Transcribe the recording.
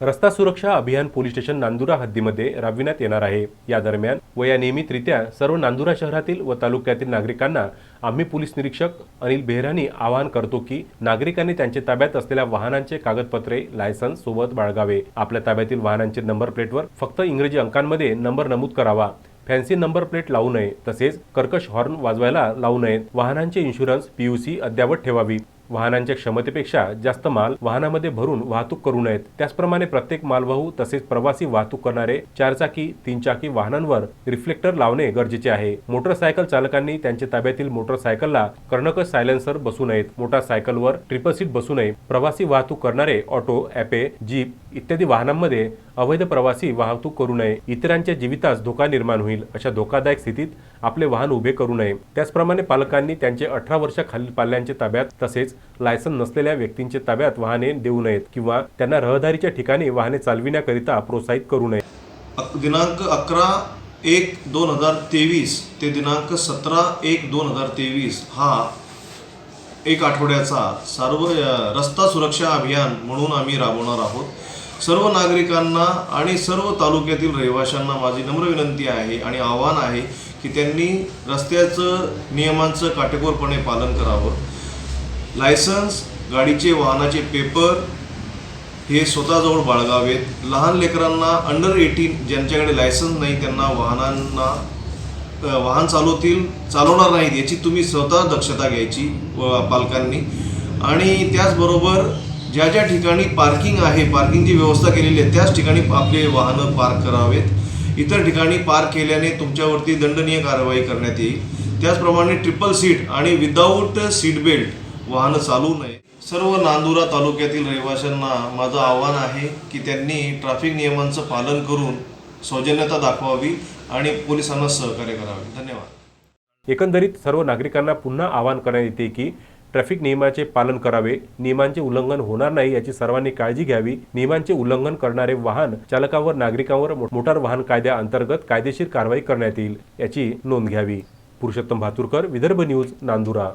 रस्ता सुरक्षा अभियान पोलीस स्टेशन नांदुरा हद्दीमध्ये राबविण्यात येणार आहे. या दरम्यान व या नियमितरित्या सर्व नांदुरा शहरातील व तालुक्यातील नागरिकांना आम्ही पोलीस निरीक्षक अनिल बेहरानी आवाहन करतो की नागरिकांनी त्यांच्या ताब्यात असलेल्या वाहनांचे कागदपत्रे लायसन्स सोबत बाळगावे. आपल्या ताब्यातील वाहनांचे नंबर प्लेटवर फक्त इंग्रजी अंकांमध्ये नंबर नमूद करावा. फॅन्सी नंबर प्लेट लावू नये. तसेच कर्कश हॉर्न वाजवायला लावू नयेत वाहनांचे इन्शुरन्स पीयूसी अद्यावत ठेवावी. वाहनांच्या क्षमतेपेक्षा जास्त माल वाहनामध्ये भरून वाहतूक करू नयेत. त्याचप्रमाणे प्रत्येक मालवाहू तसेच प्रवासी वाहतूक करणारे चारचाकी तीनचाकी वाहनांवर रिफ्लेक्टर लावणे गरजेचे आहे. मोटरसायकल चालकांनी त्यांच्या ताब्यातील मोटरसायकलला कर्णक सायलेन्सर बसू नयेत. मोटारसायकलवर ट्रिपल सीट बसू नये. प्रवासी वाहतूक करणारे ऑटो ॲपे जीप इत्यादी वाहनांमध्ये अवैध प्रवासी वाहतूक करू नये इतरांच्या जीवितास धोका निर्माण होईल अशा धोकादायक स्थितीत आपले वाहन उभे करू नये. त्याचप्रमाणे पालकांनी त्यांचे अठरा वर्षाखालील पाल्यांच्या ताब्यात तसेच लायसन नसलेल्या व्यक्तींच्या ताब्यात वाहने देऊ नयेत किंवा त्यांना रहदारीच्या ठिकाणी वाहने चालविण्याकरिता प्रोत्साहित करू नये. दिनांक अकरा एक दोन हजार तेवीस ते दिनांक सतरा एक दोन हजार तेवीस हा एक आठवड्याचा सर्व रस्ता सुरक्षा अभियान म्हणून आम्ही राबवणार आहोत. सर्व नागरिकांना आणि सर्व तालुक्यातील रहिवाशांना माझी नम्र विनंती आहे आणि आव्हान आहे की त्यांनी रस्त्याचं नियमांचं काटेकोरपणे पालन करावं. लायसन्स गाडीचे वाहनाचे पेपर हे स्वतःजवळ बाळगावेत. लहान लेकरांना अंडर एटीन ज्यांच्याकडे लायसन्स नाही त्यांना वाहनांना वाहन चालवतील चालवणार नाहीत याची तुम्ही स्वतः दक्षता घ्यायची व पालकांनी. आणि त्याचबरोबर ज्या ज्या ठिकाणी पार्किंग आहे पार्किंगची व्यवस्था केलेली आहे त्याच ठिकाणी आपले वाहनं पार्क करावेत. इतर ठिकाणी पार्क केल्याने तुमच्यावरती दंडनीय कारवाई करण्यात येईल. त्याचप्रमाणे ट्रिपल सीट आणि विदाऊट सीट बेल्ट वाहनं चालू नये. सर्व नांदुरा तालुक्यातील रहिवाशांना माझं आव्हान आहे की त्यांनी ट्रॅफिक नियमांचं पालन करून सौजन्यता दाखवावी आणि पोलिसांना सहकार्य करावे. धन्यवाद. एकंदरीत सर्व नागरिकांना पुन्हा आवाहन करण्यात येते की ट्रॅफिक नियमाचे पालन करावे नियमांचे उल्लंघन होणार नाही याची सर्वांनी काळजी घ्यावी. नियमांचे उल्लंघन करणारे वाहन चालकावर नागरिकांवर मोटार वाहन कायद्याअंतर्गत कायदेशीर कारवाई करण्यात येईल याची नोंद घ्यावी. पुरुषोत्तम भातुरकर विदर्भ न्यूज नांदुरा.